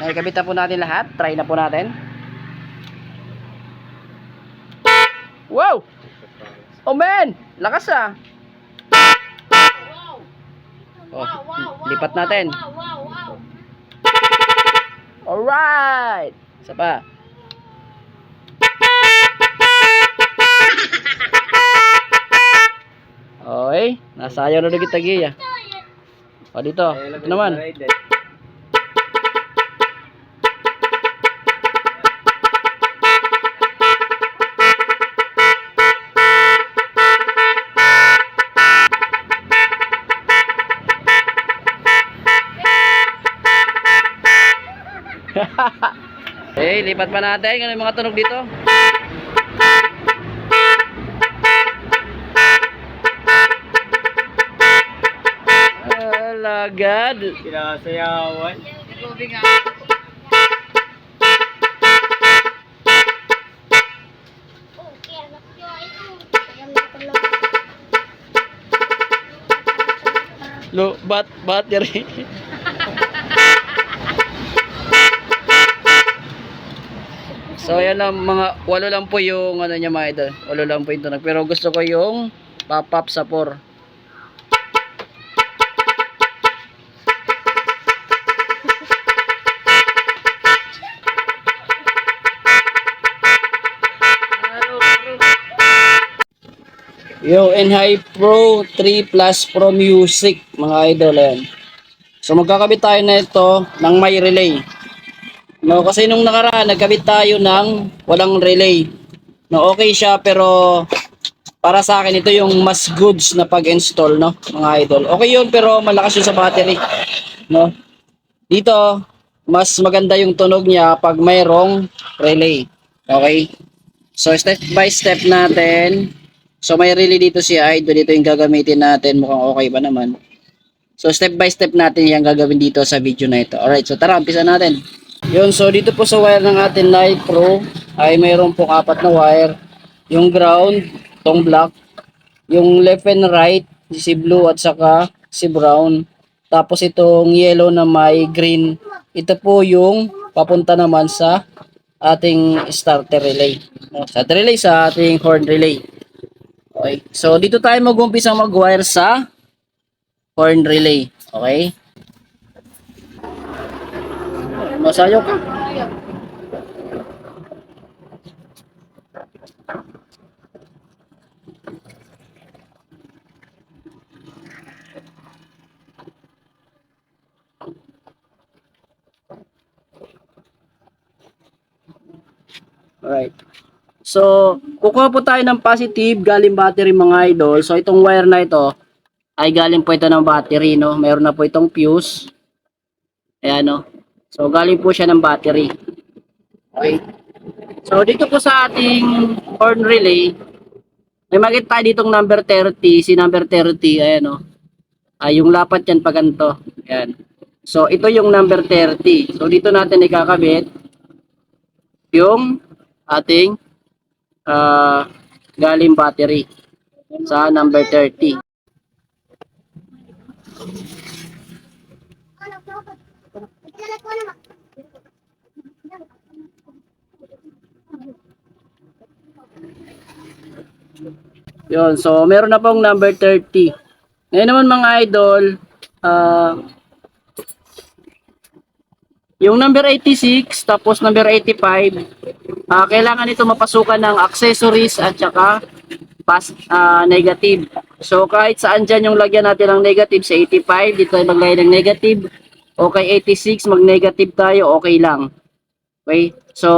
Nakikabit na po natin lahat. Try na po natin. Wow! Oh man! Lakas ah! Oh, lipat natin. Alright! Isa pa. Okay, nasayaw na ulit tagi ah. O dito, ito naman. Eh, lipat pa natin. Ano yung mga tunog dito? Alagad. Sinasayawan. Lo, bat, battery. So, yan lang, mga, walo lang po yung, ano niya mga idol. Walo lang po yung tunog. Pero gusto ko yung pop-up sa 4. Yo, NHI Pro 3 Plus Pro Music, mga idol, ayan. So, magkakabit tayo na ito ng may relay. No, kasi nung nakaraan, nagkabit tayo ng walang relay. No, okay siya, pero para sa akin, ito yung mas goods na pag-install, no, mga idol. Okay yun, pero malakas yun sa battery. No, dito, mas maganda yung tunog niya pag mayroong relay. Okay? So, step by step natin. So may relay dito si Idol, dito yung gagamitin natin, mukhang okay ba naman. So step by step natin yung gagawin dito sa video na ito. Alright, so tara, umpisa natin. Yun, so dito po sa wire ng ating Light Pro ay mayroon po apat na wire. Yung ground, tong black. Yung left and right, si blue at saka si brown. Tapos itong yellow na may green. Ito po yung papunta naman sa ating starter relay. Starter relay sa ating horn relay. Okay. So, dito tayo mag-umpisa mag-wire sa horn relay. Okay? Masayo ka. Alright. So, kukuha po tayo ng positive galing battery mga idol. So, itong wire na ito ay galing po ito ng battery, no? Meron na po itong fuse. Ayan, no? So, galing po siya ng battery. Okay. So, dito po sa ating horn relay, may makita ditong number 30, si number 30, ayan, no? Ay, yung lapat yan pa ganito. Ayan. So, ito yung number 30. So, dito natin ikakabit yung ating ah galing battery sa number 30. Yun, so meron na pong number 30. Ngayon naman mga idol, ah yung number 86 tapos number 85, ah kailangan ito mapasukan ng accessories at saka pas, ah, negative. So kahit saan dyan yung lagyan natin ng negative sa 85, dito tayo maglagay ng negative. Okay, 86, mag-negative tayo, okay lang. Okay, so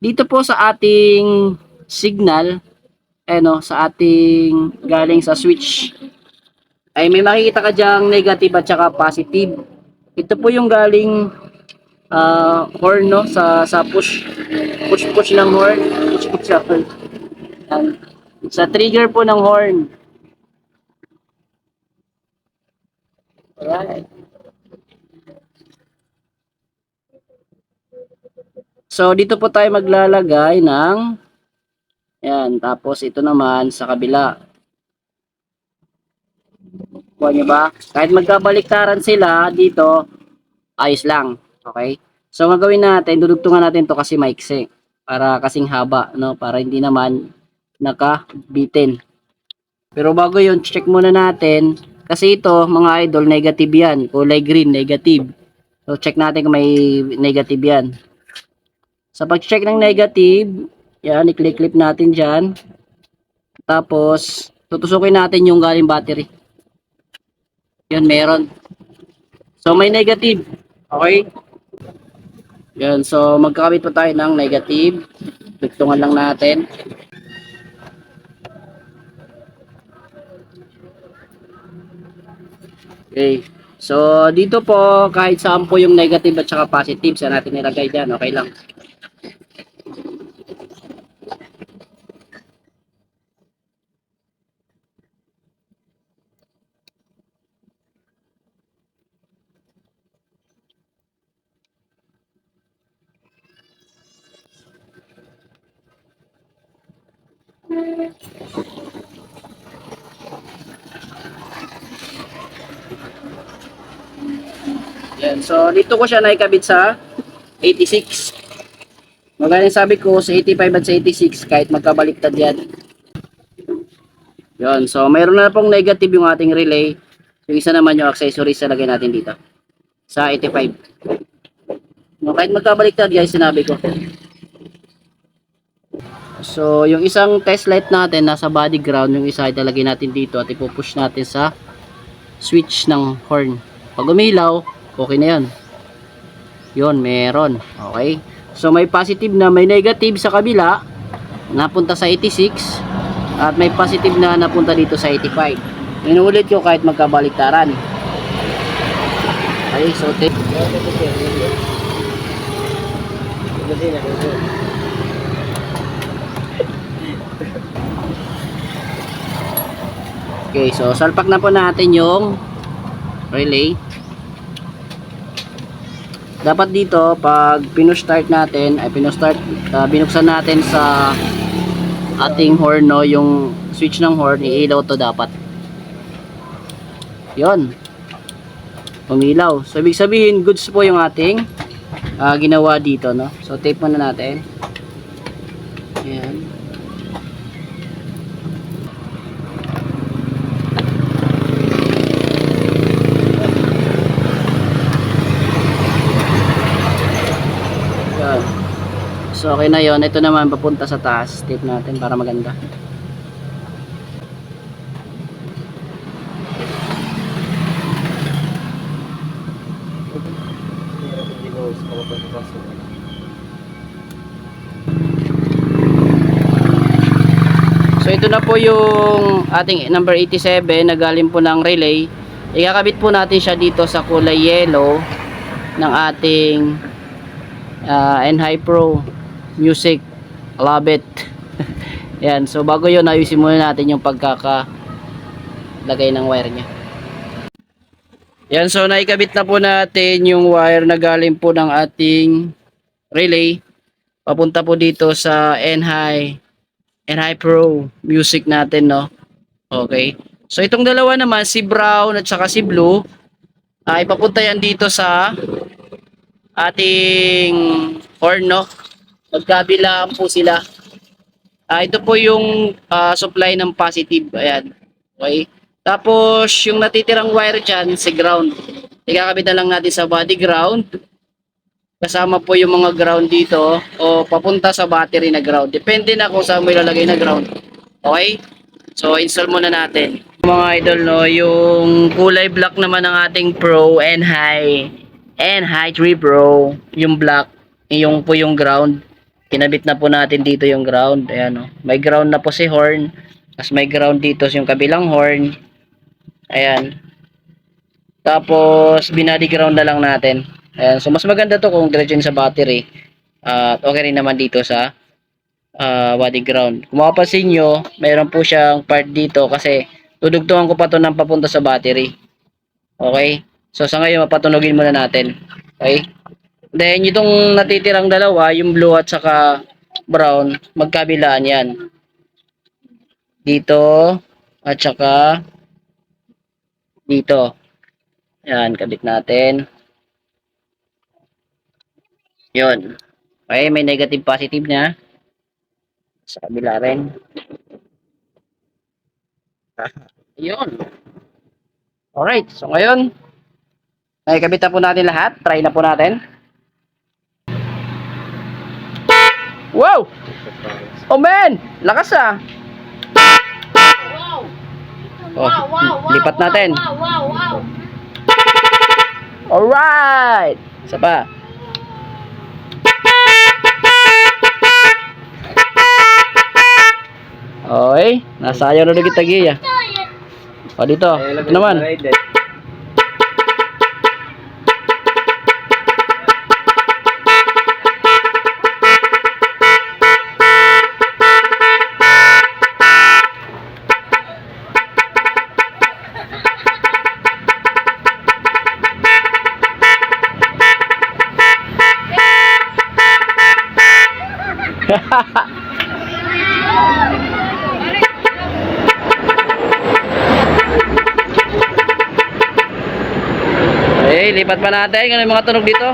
dito po sa ating signal, ano, sa ating galing sa switch, ay may makikita ka dyang negative at saka positive. Ito po yung galing ah horn no sa sa push push push ng horn push push sa horn Yan. sa trigger po ng horn Alright. So dito po tayo maglalagay ng yan tapos ito naman sa kabila Kuha niyo ba? Kahit magkabaliktaran sila dito, ayos lang. Okay? So, ang gagawin natin, dudugtungan natin to kasi maiksi. Para kasing haba, no? Para hindi naman nakabitin. Pero bago yun, check muna natin. Kasi ito, mga idol, negative yan. Kulay green, negative. So, check natin kung may negative yan. Sa pag-check ng negative, yan, i-click-clip natin dyan. Tapos, tutusukin natin yung galing battery. Yan, meron. So, may negative. Okay? Yan, so magkakabit pa tayo ng negative. Dugtungan lang natin. Okay. So, dito po, kahit saan po yung negative at saka positive, sa natin nilagay dyan, okay lang. Yan. So, dito ko siya naikabit sa 86. Magaling sabi ko, sa 85 at sa 86, kahit magkabaliktad yan. Yan. So, mayroon na pong negative yung ating relay. Yung isa naman yung accessories na lagay natin dito. Sa 85. No, kahit magkabaliktad, guys, sinabi ko. So, yung isang test light natin nasa body ground, yung isa italagay natin dito at ipupush natin sa switch ng horn. Pag umilaw, okay na yan. Yun, meron. Okay. So, may positive na, may negative sa kabila, napunta sa 86, at may positive na napunta dito sa 85. Inuulit ko kahit magkabaliktaran. Okay, so, take. Okay, so salpak na po natin yung relay. Dapat dito, pag pinu-start natin, ay pinu-start, uh, binuksan natin sa ating horn, no, yung switch ng horn, iilaw to dapat. Yon. Umilaw. So, ibig sabihin, goods po yung ating ah, ginawa dito, no. So, tape muna natin. Ayan. Yan. So okay na yon. Ito naman papunta sa taas. Tape natin para maganda. So ito na po yung ating number 87 na galing po ng relay. Ikakabit po natin siya dito sa kulay yellow ng ating uh, Enhai Pro Music. Love it. Yan so bago yun ayusin muna natin yung pagkaka lagay ng wire nya yan so naikabit na po natin yung wire na galing po ng ating relay. Papunta po dito sa Enhai Enhai Pro Music natin no? Okay. So itong dalawa naman si brown at saka si blue ay papunta yan dito sa ating horn, no? Magkabilaan po sila. Ah, ito po yung ah, supply ng positive. Ayan. Okay? Tapos, yung natitirang wire dyan, si ground. Ikakabit na lang natin sa body ground. Kasama po yung mga ground dito o papunta sa battery na ground. Depende na kung saan mo ilalagay na ground. Okay? So, install muna natin. Mga idol, no, yung kulay black naman ng ating Pro and High and high tree bro yung black yung po yung ground kinabit na po natin dito yung ground. Ayan o may ground na po si horn. Tapos may ground dito yung kabilang horn. Ayan. Tapos binady ground na lang natin. Ayan. So mas maganda to kung diretso sa battery. At okay rin naman dito sa uh, body ground. Kung makapansin nyo mayroon po siyang part dito kasi tudugtungan ko pa to ng papunta sa battery. Okay? So sa ngayon mapatunogin muna natin. Okay? Then itong natitirang dalawa, yung blue at saka brown, magkabilaan yan. Dito at saka dito. Yan, kabit natin. Yun. Okay, may negative positive na. Sa kabila rin. Yun. Alright, so ngayon, nakikabit na po natin lahat. Try na po natin. Wow! Oh man! Lakas ah! Wow! Oh, Wow, wow, wow, lipat natin. Wow, wow, wow. Alright! Isa pa. Okay, nasayaw na ulit tagiya. O dito, ito naman. Okay, lipat pa natin. Ano yung mga tunog dito?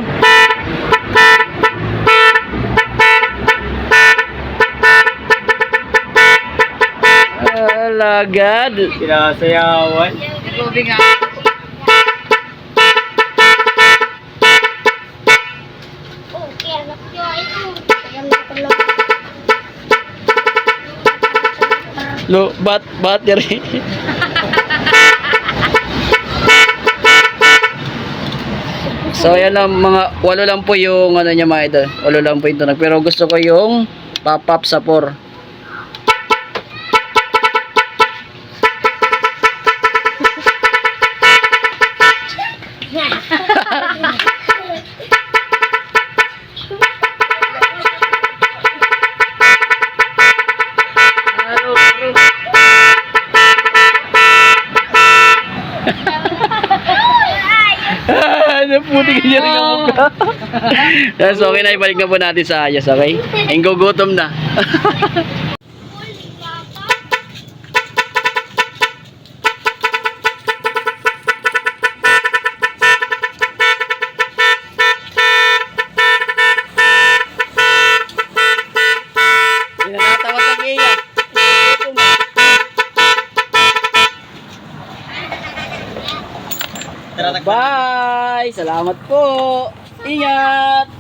Alagad. Sinasayawan. Ko lang. Lo, bat, bat yari. so, yan lang, mga, walo lang po yung, ano niya mga idol. Walo lang po yung tunog. Pero gusto ko yung pop-up sa 4. ano puti ka niya rin ang mukha. Yes, okay na, ibalik na po natin sa ayos, okay? Ang gugutom na. Pinatatawa sa gaya. Gugutom na. Bye! Salamat po! Ingat!